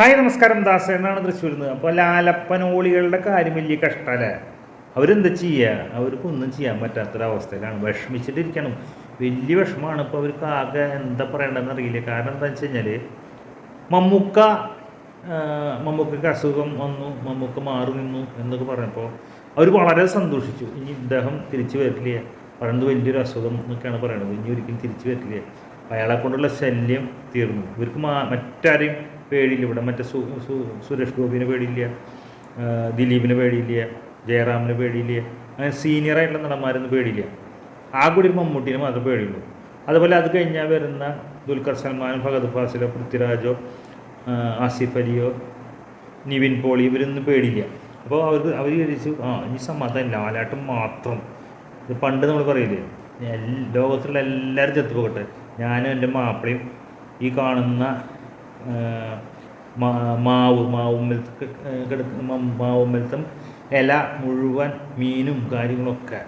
Hi നമസ്കാരം ദാസേനാണ് തൃശ്ശൂരിൽ നിന്ന്. അപ്പോൾ ലാലപ്പനോളികളുടെ കാര്യം വലിയ കഷ്ടമല്ലേ? അവരെന്താ ചെയ്യുക അവർക്കൊന്നും ചെയ്യാൻ പറ്റാത്തൊരവസ്ഥയിലാണ്. വിഷമിച്ചിട്ടിരിക്കണം. വലിയ വിഷമമാണ്. ഇപ്പോൾ അവർക്ക് ആകെ എന്താ പറയേണ്ടതെന്ന് അറിയില്ല. കാരണം എന്താ വെച്ച് കഴിഞ്ഞാൽ മമ്മൂക്ക മമ്മൂക്കയ്ക്ക് അസുഖം വന്നു. മമ്മൂക്ക മാറി നിന്നു എന്നൊക്കെ പറഞ്ഞപ്പോൾ അവർ വളരെ സന്തോഷിച്ചു. ഇനി ഇദ്ദേഹം തിരിച്ചു വരില്ല. പറയുന്നത് വലിയൊരു അസുഖം എന്നൊക്കെയാണ് പറയുന്നത് ഇനി ഒരിക്കലും തിരിച്ചു വരില്ല. അയാളെ കൊണ്ടുള്ള ശല്യം തീർന്നു. ഇവർക്ക് മാ മറ്റാരെയും പേടിയില്ല. ഇവിടെ മറ്റേ സു സുരേഷ് ഗോപിനെ പേടിയില്ല. ദിലീപിന് പേടിയില്ല. ജയറാമിനെ പേടിയില്ല. അങ്ങനെ സീനിയറായിട്ടുള്ള നടന്മാരൊന്നും പേടിയില്ല. ആ കൂടി ഒരു മാത്രം പേടിയുള്ളൂ. അതുപോലെ അത് കഴിഞ്ഞാൽ വരുന്ന ദുൽഖർ സൽമാനും ഭഗത് ഫാസിലോ പൃഥ്വിരാജോ ആസിഫ് അലിയോ നിവിൻ പോളി ഇവരൊന്നും പേടിയില്ല. അപ്പോൾ അവർക്ക് അവർ വിചാരിച്ചു ആ ഇനി സമാധാനം ലാലാട്ടം മാത്രം. ഇത് പണ്ട് നമ്മൾ പറയില്ലേ ലോകത്തിലുള്ള എല്ലാവരും ചത്തുപോകട്ടെ. ഞാനും എന്റെ മാപ്പിളയും ഈ കാണുന്ന മാവ് മാവുമ്മലത്ത് കിടക്കുന്ന മാവുമ്മലത്തും ഇല മുഴുവൻ മീനും കാര്യങ്ങളൊക്കെ.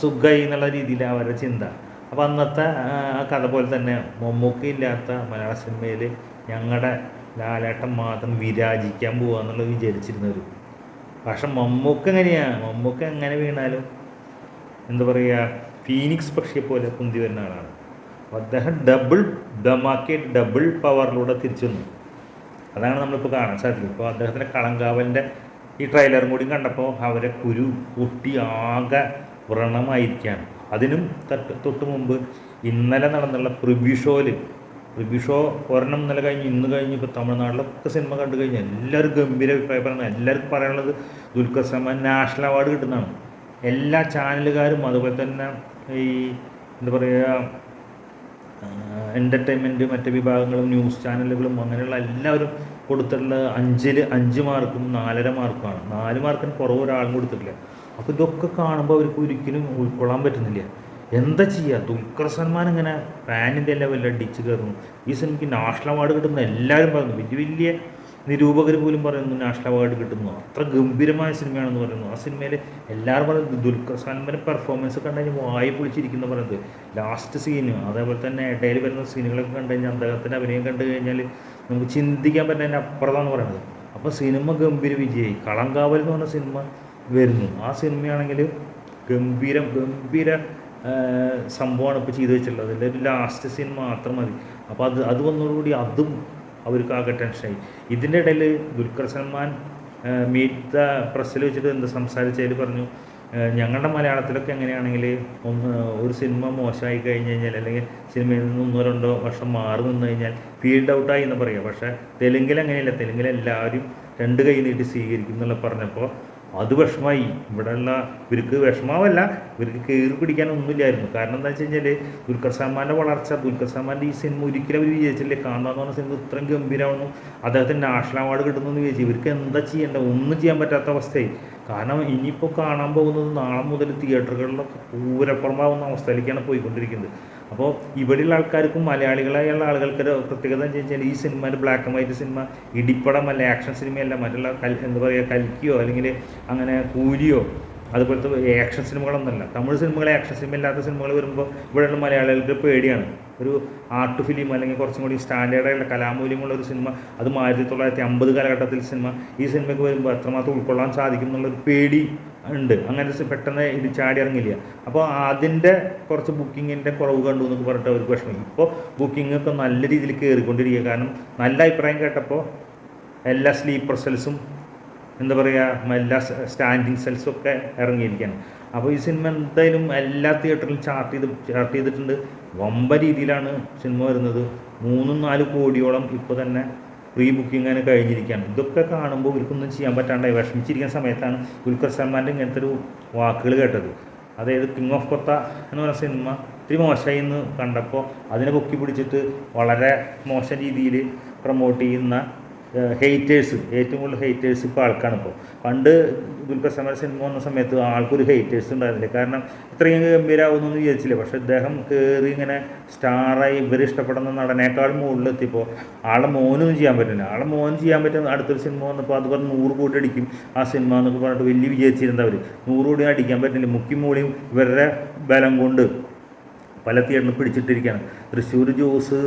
സുഖമായി എന്നുള്ള രീതിയിലാണ് അവരുടെ ചിന്ത. അപ്പോൾ അന്നത്തെ ആ, കഥ പോലെ തന്നെ മമ്മൂക്ക ഇല്ലാത്ത മലയാള സിനിമയിൽ ഞങ്ങളുടെ ലാലേട്ടൻ മാത്രം വിരാജിക്കാൻ പോവാന്നുള്ളത് വിചാരിച്ചിരുന്നവർ പക്ഷെ മമ്മൂക്ക എങ്ങനെയാണ് മമ്മൂക്ക എങ്ങനെ വീണാലും എന്താ പറയുക ഫീനിക്സ് പക്ഷിയെ പോലെ കുന്തി വരുന്ന ആളാണ്. അദ്ദേഹം ഡബിൾ ദമാക്കി ഡബിൾ പവറിലൂടെ തിരിച്ചു വന്നു അതാണ് നമ്മളിപ്പോൾ കാണാൻ സാധിക്കും ഇപ്പോൾ അദ്ദേഹത്തിന്റെ കളങ്കാവലിന്റെ ഈ ട്രെയിലറും കൂടി കണ്ടപ്പോൾ അവരെ കുരു പൊട്ടി ആകെ വ്രണമായിരിക്കുകയാണ്. അതിനും തൊട്ട് മുമ്പ് ഇന്നലെ നടന്നുള്ള പ്രിവ്യൂ ഷോയിൽ പ്രിവ്യൂ ഷോ ഒരെണ്ണം ഇന്നലെ കഴിഞ്ഞ് ഇന്ന് കഴിഞ്ഞ് ഇപ്പോൾ തമിഴ്നാട്ടിലൊക്കെ സിനിമ കണ്ടു കഴിഞ്ഞാൽ എല്ലാവരും ഗംഭീര അഭിപ്രായം പറയുന്നത്. എല്ലാവർക്കും പറയാനുള്ളത് ദുൽഖർ സൽമാൻ നാഷണൽ അവാർഡ് കിട്ടുന്നതാണ്. എല്ലാ ചാനലുകാരും അതുപോലെ തന്നെ ഈ എന്താ പറയുക എന്റർടൈൻമെന്റ് മറ്റ് വിഭാഗങ്ങളും ന്യൂസ് ചാനലുകളും അങ്ങനെയുള്ള എല്ലാവരും കൊടുത്തിട്ടുള്ള അഞ്ചിൽ അഞ്ച് മാർക്കും നാലര മാർക്കുമാണ്. നാല് മാർക്കിന് കുറവ് ഒരാളും കൊടുത്തിട്ടില്ല. അപ്പോൾ ഇതൊക്കെ കാണുമ്പോൾ അവർക്ക് ഒരിക്കലും ഉൾക്കൊള്ളാൻ പറ്റുന്നില്ല. എന്താ ചെയ്യുക ദുൽഖർ സൽമാൻ ഇങ്ങനെ ഫാനിന്റെ ലെവലിൽ അടിച്ച് കയറുന്നു. ഈ സിനിമയ്ക്ക് നാഷണൽ അവാർഡ് കിട്ടുന്ന എല്ലാവരും പറഞ്ഞു വലിയ വലിയ നിരൂപകർ പോലും പറയുന്നു നാഷണൽ അവാർഡ് കിട്ടുന്നു. അത്ര ഗംഭീരമായ സിനിമയാണെന്ന് പറയുന്നു. ആ സിനിമയിൽ എല്ലാവരും പറയുന്നത് ദുൽഖർ സൽമാന്റെ പെർഫോമൻസ് കണ്ടു വായി പൊളിച്ചിരിക്കുന്ന പറയുന്നത്. ലാസ്റ്റ് സീന് അതേപോലെ തന്നെ ഇടയിൽ വരുന്ന സീനുകളൊക്കെ കണ്ടു കഴിഞ്ഞാൽ അദ്ദേഹത്തിന്റെ അഭിനയം കണ്ടു കഴിഞ്ഞാൽ നമുക്ക് ചിന്തിക്കാൻ പറ്റുന്നതിന്റെ അപ്പുറത്താണ് പറയുന്നത്. അപ്പോൾ സിനിമ ഗംഭീര വിജയി കളങ്കാവൽ എന്ന് പറഞ്ഞ സിനിമ വരുന്നു. ആ സിനിമയാണെങ്കിൽ ഗംഭീരം ഗംഭീര സംഭവമാണ് ഇപ്പോൾ ചെയ്തു വെച്ചിട്ടുള്ളത്. ഒരു ലാസ്റ്റ് സീൻ മാത്രം മതി. അപ്പോൾ അത് അത് വന്നതോടുകൂടി അതും അവർക്ക് ആകെ ടെൻഷനായി ഇതിന്റെ ഇടയിൽ ദുൽഖർ സൽമാൻ മീറ്റ് ദ പ്രസ്സിൽ വെച്ചിട്ട് എന്താ സംസാരിച്ചതിൽ പറഞ്ഞു ഞങ്ങളുടെ മലയാളത്തിലൊക്കെ എങ്ങനെയാണെങ്കിൽ ഒന്ന് ഒരു സിനിമ മോശമായി കഴിഞ്ഞ് കഴിഞ്ഞാൽ അല്ലെങ്കിൽ സിനിമയിൽ നിന്ന് ഒന്നോ രണ്ടോ വർഷം മാറി നിന്ന് കഴിഞ്ഞാൽ ഫീൽഡ് ഔട്ടായി എന്ന് പറയാം. പക്ഷേ തെലുങ്കിൽ അങ്ങനെയല്ല. തെലുങ്കിൽ എല്ലാവരും രണ്ട് കൈ നീട്ടി സ്വീകരിക്കും എന്നുള്ള പറഞ്ഞപ്പോൾ അത് വിഷമായി. ഇവിടെയുള്ള ഇവർക്ക് വിഷമാവല്ല. ഇവർക്ക് കയറി പിടിക്കാൻ ഒന്നുമില്ലായിരുന്നു കാരണം എന്താ വെച്ച് കഴിഞ്ഞാൽ ദുൽഖർ സൽമാന്റെ വളർച്ച ദുൽഖർ സൽമാന്റെ ഈ സിനിമ ഒരിക്കലും അവർ വിജയിച്ചില്ലേ കാണാന്ന് പറഞ്ഞ സിനിമ ഇത്രയും ഗംഭീരമാണ് അദ്ദേഹത്തിന് നാഷണൽ അവാർഡ് കിട്ടുന്നു എന്ന് വിചാരിച്ചു ഇവർക്ക് എന്താ ചെയ്യേണ്ട ഒന്നും ചെയ്യാൻ പറ്റാത്ത അവസ്ഥയായി. കാരണം ഇനിയിപ്പോൾ കാണാൻ പോകുന്നത് നാളെ മുതൽ തിയേറ്ററുകളിലൊക്കെ പൂരപ്പുറമാവുന്ന അവസ്ഥയിലേക്കാണ് പോയിക്കൊണ്ടിരിക്കുന്നത്. അപ്പോൾ ഇവിടെയുള്ള ആൾക്കാർക്കും മലയാളികളായുള്ള ആളുകൾക്ക് പ്രത്യേകത എന്ന് വെച്ചാൽ ഈ cinema black and white cinema ഇടിപ്പടമല്ല action സിനിമയല്ല മറ്റുള്ള കൽ എന്താ പറയുക കൽക്കിയോ അല്ലെങ്കിൽ അങ്ങനെ കൂലിയോ അതുപോലത്തെ ആക്ഷൻ സിനിമകളൊന്നുമല്ല തമിഴ് സിനിമകൾ ആക്ഷൻ സിനിമ ഇല്ലാത്ത സിനിമകൾ വരുമ്പോൾ ഇവിടെയുള്ള മലയാളികൾക്ക് പേടിയാണ്. ഒരു ആർട്ട് ഫിലിം അല്ലെങ്കിൽ കുറച്ചും കൂടി സ്റ്റാൻഡേർഡായുള്ള കലാമൂല്യമുള്ള ഒരു സിനിമ അതും ആയിരത്തി തൊള്ളായിരത്തി അമ്പത് കാലഘട്ടത്തിൽ സിനിമ ഈ സിനിമയ്ക്ക് വരുമ്പോൾ എത്രമാത്രം ഉൾക്കൊള്ളാൻ സാധിക്കും എന്നുള്ളൊരു പേടി ഉണ്ട്. അങ്ങനെ പെട്ടെന്ന് ഇത് ചാടി ഇറങ്ങില്ല അപ്പോൾ അതിന്റെ കുറച്ച് ബുക്കിങ്ങിന്റെ കുറവ് കണ്ടു എന്നൊക്കെ പറഞ്ഞിട്ട് അവർക്ക് വിഷമം ഇപ്പോൾ ബുക്കിംഗ് ഒക്കെ നല്ല രീതിയിൽ കയറിക്കൊണ്ടിരിക്കുക. കാരണം നല്ല അഭിപ്രായം കേട്ടപ്പോൾ എല്ലാ സ്ലീപ്പർ സെൽസും എന്താ പറയുക എല്ലാ സ്റ്റാൻഡിങ് സെൽസും ഒക്കെ ഇറങ്ങിയിരിക്കുകയാണ്. അപ്പോൾ ഈ സിനിമ എന്തായാലും എല്ലാ തിയേറ്ററിലും ചാർട്ട് ചെയ്ത് ചാർട്ട് ചെയ്തിട്ടുണ്ട്. വമ്പ രീതിയിലാണ് സിനിമ വരുന്നത്. മൂന്നും നാല് കോടിയോളം ഇപ്പോൾ തന്നെ പ്രീ ബുക്കിംഗ് അങ്ങനെ കഴിഞ്ഞിരിക്കുകയാണ്. ഇതൊക്കെ കാണുമ്പോൾ ഇവർക്കൊന്നും ചെയ്യാൻ പറ്റാണ്ടായി. വിഷമിച്ചിരിക്കുന്ന സമയത്താണ് ദുൽഖർ സൽമാന്റെ ഇങ്ങനത്തെ ഒരു വാക്കുകൾ കേട്ടത്. അതായത് കിങ് ഓഫ് കൊത്ത എന്ന് പറഞ്ഞ സിനിമ ഇത്തിരി മോശമായി എന്ന് കണ്ടപ്പോൾ അതിനെ പൊക്കി പിടിച്ചിട്ട് വളരെ മോശം രീതിയിൽ പ്രൊമോട്ട് ചെയ്യുന്ന ഹെയ്റ്റേഴ്സ് ഏറ്റവും കൂടുതൽ ഹെയ്റ്റേഴ്സ് ഇപ്പോൾ ആൾക്കാണ് ഇപ്പോൾ പണ്ട് ദുൽഖർ സമര സിനിമ വന്ന സമയത്ത് ആൾക്കൊരു ഹെയ്റ്റേഴ്സ് ഉണ്ടായിരുന്നില്ല. കാരണം ഇത്രയും ഗംഭീരാവുന്നു വിചാരിച്ചില്ല. പക്ഷെ ഇദ്ദേഹം കയറി ഇങ്ങനെ സ്റ്റാറായി ഇവർ ഇഷ്ടപ്പെടുന്ന നടനേക്കാൾ മുകളിലെത്തിയപ്പോൾ ആളെ മോനൊന്നും ചെയ്യാൻ പറ്റില്ല. ആളെ മോൻ ചെയ്യാൻ പറ്റുന്ന അടുത്തൊരു സിനിമ വന്നപ്പോൾ അത് പറഞ്ഞ് നൂറ് കോടി അടിക്കും ആ സിനിമ എന്നൊക്കെ പറഞ്ഞിട്ട് വലിയ വിജയിച്ചിരുന്നവർ നൂറ് കോടി അടിക്കാൻ പറ്റില്ല. മുക്കി മൂളിയും ഇവരുടെ ബലം കൊണ്ട് പല തിയേറ്ററിലും പിടിച്ചിട്ടിരിക്കുകയാണ് തൃശ്ശൂർ ജോസ്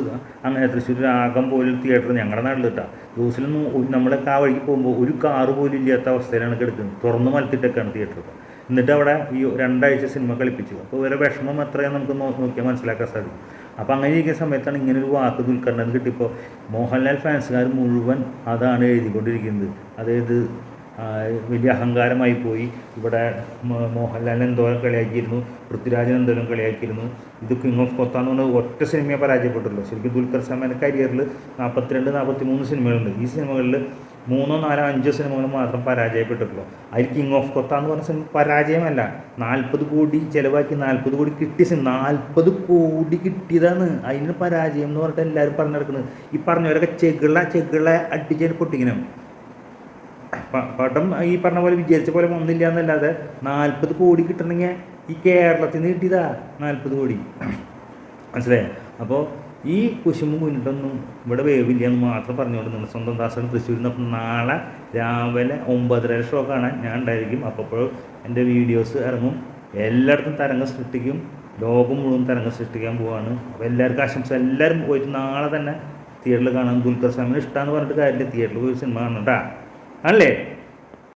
അങ്ങനെ തൃശ്ശൂർ രാഗം പോലൊരു തിയേറ്റർ ഞങ്ങളുടെ നാട്ടിൽ കിട്ടാം ജോസിലൊന്നും നമ്മുടെ ആ വഴിക്ക് പോകുമ്പോൾ ഒരു കാറ് പോലും ഇല്ലാത്ത അവസ്ഥയിലാണ് കിടക്കുന്നത്. തുറന്ന് മലത്തിട്ടൊക്കെയാണ് തിയേറ്റർ എന്നിട്ട് അവിടെ ഈ രണ്ടാഴ്ച സിനിമ കളിപ്പിച്ചു. അപ്പോൾ ഇവരെ വിഷമം എത്രയാണ് നമുക്ക് നോക്കിയാൽ മനസ്സിലാക്കാൻ സാധിക്കും. അപ്പോൾ അങ്ങനെ ഇരിക്കുന്ന സമയത്താണ് ഇങ്ങനെ ഒരു വാക്ക് ദുൽഖറിനത് കിട്ടിയപ്പോൾ മോഹൻലാൽ ഫാൻസുകാർ മുഴുവൻ അതാണ് എഴുതിക്കൊണ്ടിരിക്കുന്നത്. അതായത് വലിയ അഹങ്കാരമായി പോയി. ഇവിടെ മോഹൻലാൽ എന്തോരം കളിയാക്കിയിരുന്നു പൃഥ്വിരാജൻ എന്തോരം കളിയാക്കിയിരുന്നു. ഇത് കിങ് ഓഫ് കൊത്ത എന്ന് ഒറ്റ സിനിമയെ പരാജയപ്പെട്ടുള്ളൂ ശരിക്കും ദുൽഖർ സൽമാന്റെ കരിയറിൽ നാൽപ്പത്തിരണ്ട് നാൽപ്പത്തി മൂന്ന് സിനിമകളുണ്ട്. ഈ സിനിമകളിൽ മൂന്നോ നാലോ അഞ്ചോ സിനിമകൾ മാത്രം പരാജയപ്പെട്ടിട്ടുള്ളൂ. അതിൽ കിങ് ഓഫ് കൊത്ത എന്ന് പറഞ്ഞ സിനിമ പരാജയമല്ല. നാൽപ്പത് കോടി ചിലവാക്കി നാൽപ്പത് കോടി കിട്ടിയ സിനിമ. നാൽപ്പത് കോടി കിട്ടിയതാണ്. അതിന് പരാജയം എന്ന് പറഞ്ഞിട്ട് എല്ലാവരും പറഞ്ഞു നടക്കുന്നത് ഈ പറഞ്ഞവരൊക്കെ ചെകിള ചെകിള അടിച്ചേൽ പൊട്ടിക്കണം. പടം ഈ പറഞ്ഞ പോലെ വിചാരിച്ച പോലെ വന്നില്ല എന്നല്ലാതെ നാൽപ്പത് കോടി കിട്ടണമെങ്കിൽ ഈ കേരളത്തിൽ നിന്ന് കിട്ടിയതാ നാൽപ്പത് കോടി. മനസ്സിലായോ? അപ്പോൾ ഈ കുശുമ്പ് മുന്നിട്ടൊന്നും ഇവിടെ വേവില്ല എന്ന് മാത്രം പറഞ്ഞുകൊണ്ട് നിങ്ങൾ സ്വന്തം ദാസൻ തൃശ്ശൂരിൽ നിന്ന് നാളെ രാവിലെ ഒമ്പതര ഷോ കാണാൻ ഞാൻ ഉണ്ടായിരിക്കും. അപ്പോൾ എന്റെ വീഡിയോസ് ഇറങ്ങും. എല്ലായിടത്തും തരംഗം സൃഷ്ടിക്കും. ലോകം മുഴുവൻ തരംഗം സൃഷ്ടിക്കാൻ പോവാണ്. അപ്പോൾ എല്ലാവർക്കും ആശംസ. എല്ലാവരും പോയിട്ട് നാളെ തന്നെ തിയേറ്ററിൽ കാണാൻ ദുൽഖർ സ്വാമിന് ഇഷ്ടമാണെന്ന് പറഞ്ഞിട്ട് കാര്യമില്ല. തിയേറ്ററിൽ പോയി സിനിമ കാണണം കേട്ടാ ആണല്ലേ